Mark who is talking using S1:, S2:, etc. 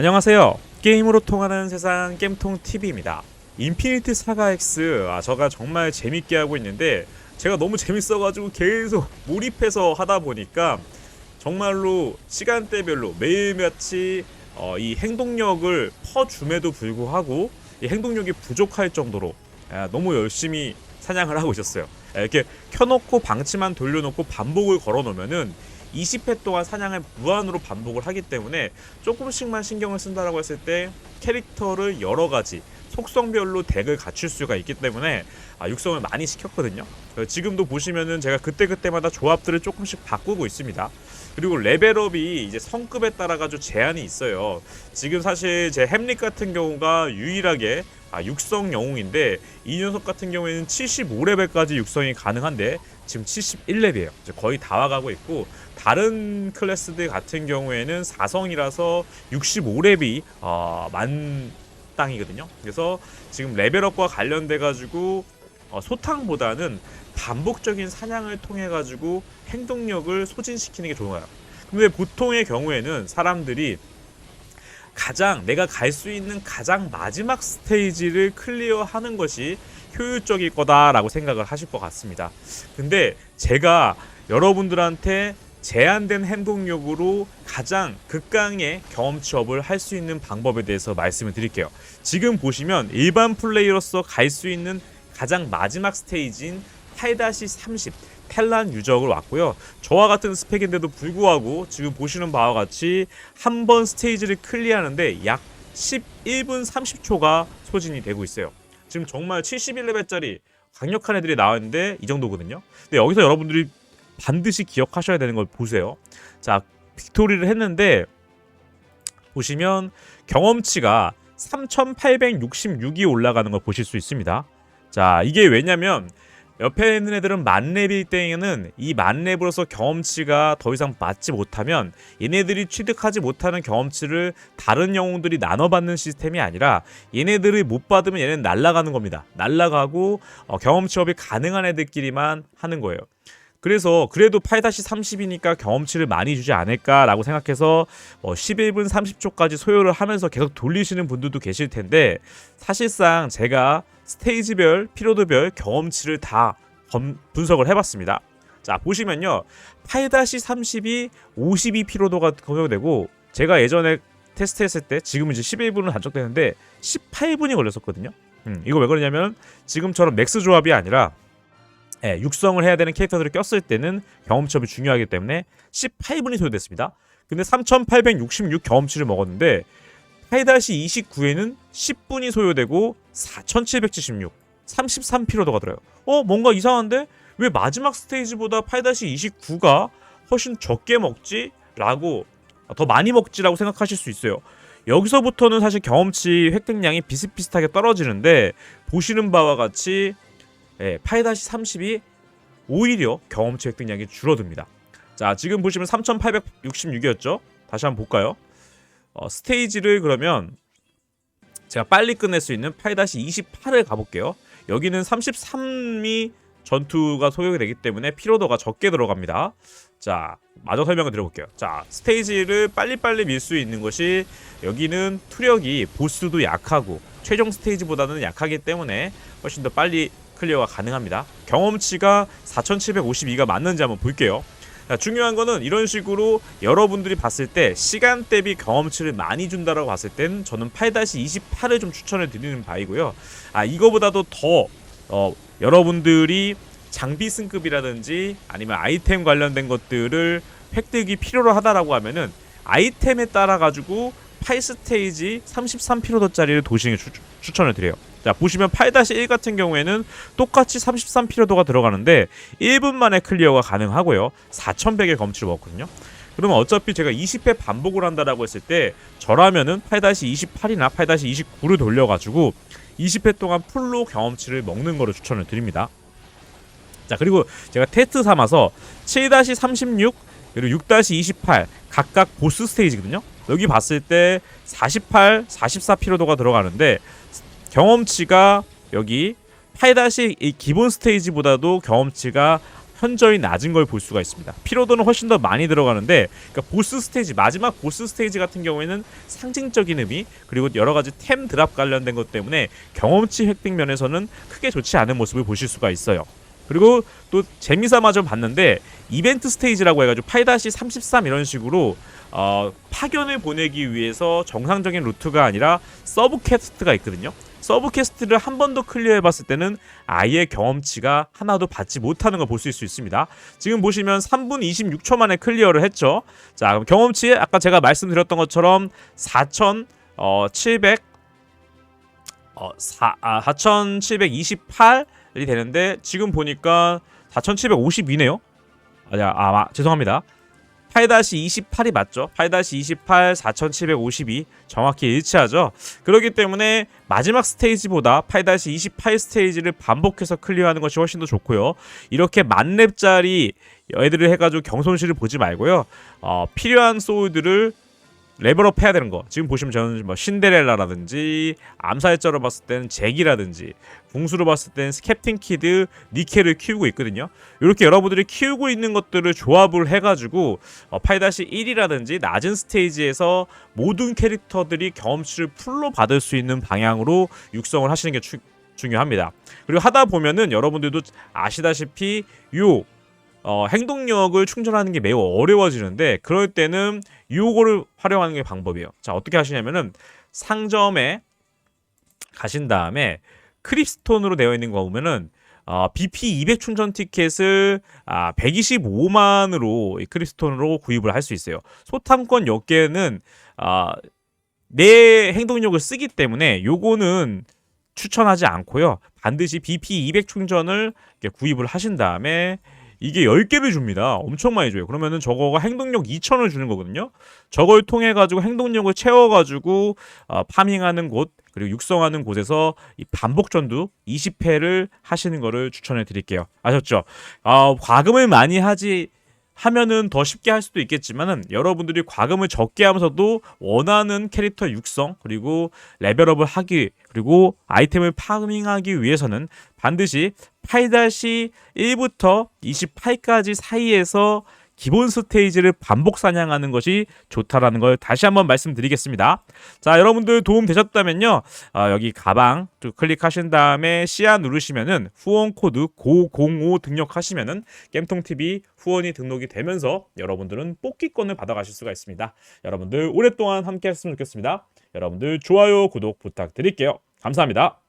S1: 안녕하세요. 게임으로 통하는 세상 게임통 TV입니다. 인피니트 사가 X 아 저가 정말 재밌게 하고 있는데 제가 너무 재밌어가지고 계속 몰입해서 하다 보니까 정말로 시간대별로 매일같이 어, 이 행동력을 퍼줌에도 불구하고 이 행동력이 부족할 정도로 아, 너무 열심히 사냥을 하고 있었어요. 아, 이렇게 켜놓고 방치만 돌려놓고 반복을 걸어놓으면은 20회 동안 사냥을 무한으로 반복을 하기 때문에 조금씩만 신경을 쓴다라고 했을 때 캐릭터를 여러 가지 속성별로 덱을 갖출 수가 있기 때문에 아, 육성을 많이 시켰거든요. 어, 지금도 보시면은 제가 그때그때마다 조합들을 조금씩 바꾸고 있습니다. 그리고 레벨업이 이제 성급에 따라 가지고 제한이 있어요. 지금 사실 제 햄릿 같은 경우가 유일하게 아, 육성 영웅인데 이 녀석 같은 경우에는 75레벨까지 육성이 가능한데 지금 71렙이에요. 거의 다 와가고 있고 다른 클래스들 같은 경우에는 4성이라서 65렙이 어, 만 땅이거든요. 그래서 지금 레벨업과 관련돼 가지고 어, 소탕보다는 반복적인 사냥을 통해 가지고 행동력을 소진시키는 게 좋아요. 근데 보통의 경우에는 사람들이 가장 내가 갈 수 있는 가장 마지막 스테이지를 클리어하는 것이 효율적일 거다라고 생각을 하실 것 같습니다. 근데 제가 여러분들한테 제한된 행동력으로 가장 극강의 경험치업을 할 수 있는 방법에 대해서 말씀을 드릴게요. 지금 보시면 일반 플레이로서 갈 수 있는 가장 마지막 스테이지인 8-30 텔란 유적을 왔고요. 저와 같은 스펙인데도 불구하고 지금 보시는 바와 같이 한 번 스테이지를 클리어하는데 약 11분 30초가 소진이 되고 있어요. 지금 정말 71레벨짜리 강력한 애들이 나왔는데 이 정도거든요. 근데 여기서 여러분들이 반드시 기억하셔야 되는 걸 보세요. 자, 빅토리를 했는데 보시면 경험치가 3866이 올라가는 걸 보실 수 있습니다. 자, 이게 왜냐면 옆에 있는 애들은 만렙일 때에는 이 만렙으로서 경험치가 더 이상 맞지 못하면 얘네들이 취득하지 못하는 경험치를 다른 영웅들이 나눠받는 시스템이 아니라 얘네들이 못 받으면 얘네는 날아가는 겁니다. 날아가고 어, 경험치업이 가능한 애들끼리만 하는 거예요. 그래서 그래도 8-30이니까 경험치를 많이 주지 않을까라고 생각해서 어 11분 30초까지 소요를 하면서 계속 돌리시는 분들도 계실 텐데 사실상 제가 스테이지별, 피로도별 경험치를 다 검, 분석을 해봤습니다. 자 보시면요 8-30이 52 피로도가 적용되고 제가 예전에 테스트했을 때 지금은 이제 11분은 단축되는데 18분이 걸렸었거든요. 음, 이거 왜 그러냐면 지금처럼 맥스 조합이 아니라 예, 육성을 해야 되는 캐릭터들을 꼈을 때는 경험치업이 중요하기 때문에 18분이 소요됐습니다. 근데 3866 경험치를 먹었는데 8-29에는 10분이 소요되고 4776 33피로도가 들어요. 어 뭔가 이상한데 왜 마지막 스테이지보다 8-29가 훨씬 적게 먹지? 라고 더 많이 먹지라고 생각하실 수 있어요. 여기서부터는 사실 경험치 획득량이 비슷비슷하게 떨어지는데 보시는 바와 같이 예, 8-30이 오히려 경험치 획득량이 줄어듭니다. 자, 지금 보시면 3866이었죠? 다시 한번 볼까요? 어, 스테이지를 그러면 제가 빨리 끝낼 수 있는 8-28을 가볼게요. 여기는 33이 전투가 소요가 되기 때문에 피로도가 적게 들어갑니다. 자, 마저 설명을 드려볼게요. 자, 스테이지를 빨리빨리 밀 수 있는 것이 여기는 투력이 보스도 약하고 최종 스테이지보다는 약하기 때문에 훨씬 더 빨리 클리어가 가능합니다. 경험치가 4752가 맞는지 한번 볼게요. 자, 중요한 거는 이런 식으로 여러분들이 봤을 때 시간 대비 경험치를 많이 준다라고 봤을 땐 저는 8-28을 좀 추천을 드리는 바이고요. 아, 이거보다도 더 어, 여러분들이 장비 승급이라든지 아니면 아이템 관련된 것들을 획득이 필요로 하다라고 하면은 아이템에 따라 가지고 8스테이지 33피로도짜리를 도시는 추천을 드려요. 자 보시면 8-1 같은 경우에는 똑같이 33 피로도가 들어가는데 1분 만에 클리어가 가능하고요. 4100의 검치를 먹었거든요. 그러면 어차피 제가 20회 반복을 한다라고 했을 때 저라면은 8-28이나 8-29를 돌려가지고 20회 동안 풀로 경험치를 먹는 거를 추천을 드립니다. 자 그리고 제가 테스트 삼아서 7-36 그리고 6-28 각각 보스 스테이지거든요. 여기 봤을 때 48, 44 피로도가 들어가는데 경험치가 여기 8- 이 기본 스테이지보다도 경험치가 현저히 낮은 걸 볼 수가 있습니다. 피로도는 훨씬 더 많이 들어가는데 그러니까 보스 스테이지 마지막 보스 스테이지 같은 경우에는 상징적인 의미 그리고 여러 가지 템 드랍 관련된 것 때문에 경험치 획득 면에서는 크게 좋지 않은 모습을 보실 수가 있어요. 그리고 또 재미삼아 좀 봤는데 이벤트 스테이지라고 해가지고 8-33 이런 식으로 어, 파견을 보내기 위해서 정상적인 루트가 아니라 서브 퀘스트가 있거든요. 서브 퀘스트를 한번더 클리어해봤을 때는 아예 경험치가 하나도 받지 못하는 걸볼수 있습니다. 지금 보시면 3분 26초 만에 클리어를 했죠. 자, 그럼 경험치 아까 제가 말씀드렸던 것처럼 4,700 어, 4, 아, 4,728이 되는데 지금 보니까 4,752네요. 아니야, 아, 아, 죄송합니다. 8-28이 맞죠? 8-28, 4752 정확히 일치하죠. 그렇기 때문에 마지막 스테이지보다 8-28 스테이지를 반복해서 클리어하는 것이 훨씬 더 좋고요. 이렇게 만렙짜리 애들을 해가지고 경손실을 보지 말고요. 어, 필요한 소울들을 레벨업 해야 되는 거. 지금 보시면 저는 뭐 신데렐라라든지 암살자로 봤을 때는 잭이라든지 궁수로 봤을 때는 캡틴 키드, 니켈을 키우고 있거든요. 이렇게 여러분들이 키우고 있는 것들을 조합을 해가지고 어, 8-1이라든지 낮은 스테이지에서 모든 캐릭터들이 경험치를 풀로 받을 수 있는 방향으로 육성을 하시는 게 추- 중요합니다. 그리고 하다 보면은 여러분들도 아시다시피 요 어, 행동력을 충전하는 게 매우 어려워지는데 그럴 때는 요거를 활용하는 게 방법이에요. 자 어떻게 하시냐면은 상점에 가신 다음에 크립스톤으로 되어 있는 거 보면은 어, BP 200 충전 티켓을 아, 125만으로 이 크립스톤으로 구입을 할 수 있어요. 소탐권 10개는 아, 내 행동력을 쓰기 때문에 요거는 추천하지 않고요. 반드시 BP 200 충전을 구입을 하신 다음에 이게 10개를 줍니다. 엄청 많이 줘요. 그러면은 저거가 행동력 2000을 주는 거거든요. 저걸 통해 가지고 행동력을 채워 가지고 어, 파밍하는 곳 그리고 육성하는 곳에서 이 반복 전투 20회를 하시는 거를 추천해 드릴게요. 아셨죠? 어, 과금을 많이 하지 하면은 더 쉽게 할 수도 있겠지만은 여러분들이 과금을 적게 하면서도 원하는 캐릭터 육성 그리고 레벨업을 하기 그리고 아이템을 파밍하기 위해서는 반드시 8-1부터 28까지 사이에서 기본 스테이지를 반복 사냥하는 것이 좋다라는 걸 다시 한번 말씀드리겠습니다. 자, 여러분들 도움 되셨다면요. 어, 여기 가방 또 클릭하신 다음에 씨앗 누르시면은 후원 코드 005 등록하시면은 겜통 TV 후원이 등록이 되면서 여러분들은 뽑기권을 받아가실 수가 있습니다. 여러분들 오랫동안 함께 했으면 좋겠습니다. 여러분들 좋아요, 구독 부탁드릴게요. 감사합니다.